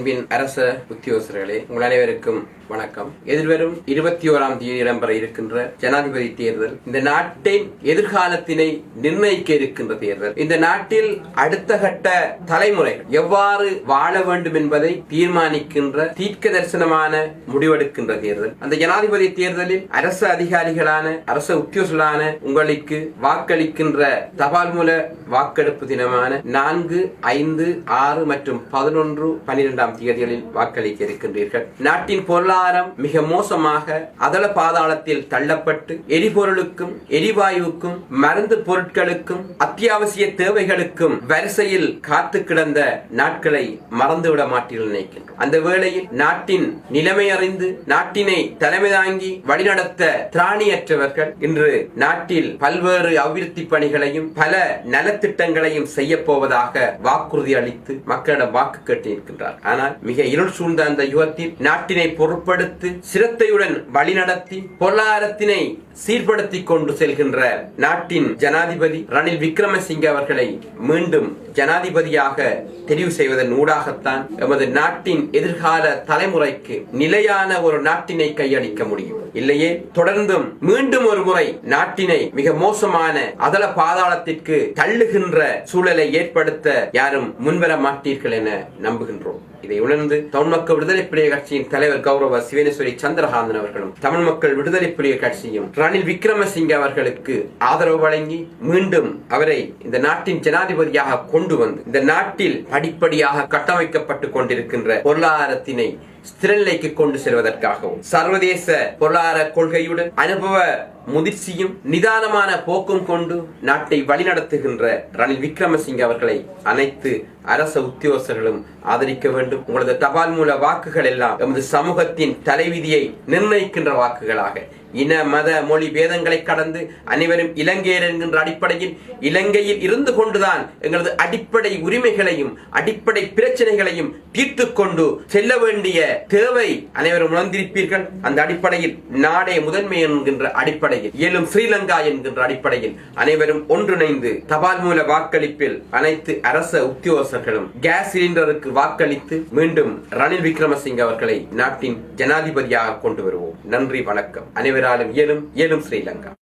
அன்பின் அரச உத்தியோகஸ்தர்களே உங்கள் அனைவருக்கும் வணக்கம். எதிர்வரும் இருபத்தி ஓராம் தேதி இடம்பெற இருக்கின்ற ஜனாதிபதி தேர்தல் இந்த நாட்டின் எதிர்காலத்தினை நிர்ணயிக்க இருக்கின்ற தேர்தல். இந்த நாட்டில் அடுத்த கட்ட தலைமுறை எவ்வாறு வாழ வேண்டும் என்பதை தீர்மானிக்கின்ற தீர்க்க தரிசனமான முடிவெடுக்கின்ற தேர்தல். அந்த ஜனாதிபதி தேர்தலில் அரசு அதிகாரிகளான அரசு உத்தியோகர்களான உங்களுக்கு வாக்களிக்கின்ற தபால் மூல வாக்கெடுப்பு தினமான நான்கு ஐந்து ஆறு மற்றும் பதினொன்று பனிரெண்டாம் தேதிகளில் வாக்களிக்க இருக்கின்றீர்கள். நாட்டின் பொருளாதாரம் மிக மோசமாக அதள பாதாளத்தில் தள்ளப்பட்டு எரிபொருளுக்கும் எரிவாயுவுக்கும் மருந்து பொருட்களுக்கும் அத்தியாவசிய தேவைகளுக்கும் வரிசையில் காத்து கிடந்த நாட்களை மறந்துவிட மாட்டீர்கள் நினைக்கிறேன் அந்த வேளையில் நாட்டின் நிலைமை அறிந்து நாட்டினை தலைமை தாங்கி வழிநடத்த திராணியற்றவர்கள் இன்று நாட்டில் பல்வேறு அபிவிருத்தி பணிகளையும் பல நலத்திட்டங்களையும் செய்ய போவதாக வாக்குறுதி அளித்து மக்களிடம் வாக்கு கேட்டிருக்கின்றார் ஆனால் மிக இருள் சூழ்ந்த அந்த யுகத்தில் நாட்டினை பொருட்படுத்தி சிரத்தையுடன் வழிநடத்தி பொருளாதாரத்தினை சீர்படுத்திக் கொண்டு செல்கின்ற நாட்டின் ஜனாதிபதி ரணில் விக்ரமசிங்க அவர்களை மீண்டும் ஜனாதிபதியாக தெரிவு செய்வதன் ஊடாகத்தான் எமது நாட்டின் எதிர்கால தலைமுறைக்கு நிலையான ஒரு நாட்டினை கையளிக்க முடியும். இல்லையே? தொடர்ந்தும் மீண்டும் ஒரு முறை நாட்டினை மிக மோசமான அதல பாதாளத்திற்கு தள்ளுகின்ற சூழலை ஏற்படுத்த யாரும் முன்வர மாட்டீர்கள் என நம்புகின்றோம். இதை உணர்ந்து தமிழ் மக்கள் விடுதலை புலிய கட்சியின் தலைவர் கௌரவ சிவேனேஸ்வரி சந்திரகாந்தன் அவர்களும் தமிழ் மக்கள் விடுதலை புலிய கட்சியும் ரணில் விக்ரமசிங்க அவர்களுக்கு ஆதரவு வழங்கி மீண்டும் அவரை இந்த நாட்டின் ஜனாதிபதியாக கொண்டு வந்து இந்த நாட்டில் படிப்படியாக கட்டமைக்கப்பட்டு கொண்டிருக்கின்ற பொருளாதாரத்தினை ஸ்திரநிலைக்கு கொண்டு செல்வதற்காகவும் சர்வதேச பொருளாதார கொள்கையுடன் அனுபவ முதிர்ச்சியும் நிதானமான போக்கும் கொண்டு நாட்டை வழிநடத்துகின்ற ரணில் விக்ரமசிங்க அவர்களை அனைத்து அரச உத்தியோகஸ்தர்களும் ஆதரிக்க வேண்டும். உங்களது தபால் மூல வாக்குகள் எல்லாம் எமது சமூகத்தின் தலைவிதியை நிர்ணயிக்கின்ற வாக்குகளாக இன மத மொழி பேதங்களை கடந்து அனைவரும் இலங்கையர் என்கின்ற அடிப்படையில் இலங்கையில் இருந்து கொண்டுதான் எங்களது அடிப்படை உரிமைகளையும் அடிப்படை பிரச்சனைகளையும் தீர்த்து கொண்டு செல்ல வேண்டிய தேவை அனைவரும் உணர்ந்திருப்பீர்கள். அந்த அடிப்படையில் நாடே முதன்மை என்கின்ற அடிப்படையில் இயலும் ஸ்ரீலங்கா என்கின்ற அடிப்படையில் அனைவரும் ஒன்றிணைந்து தபால் மூல வாக்களிப்பில் அனைத்து அரச உத்தியோகஸ்தர்களும் கேஸ் சிலிண்டருக்கு வாக்களித்து மீண்டும் ரணில் விக்ரமசிங்க அவர்களை நாட்டின் ஜனாதிபதியாக கொண்டு வருவோம். நன்றி வணக்கம். அனைவராலும் இயலும் இயலும் ஸ்ரீலங்கா.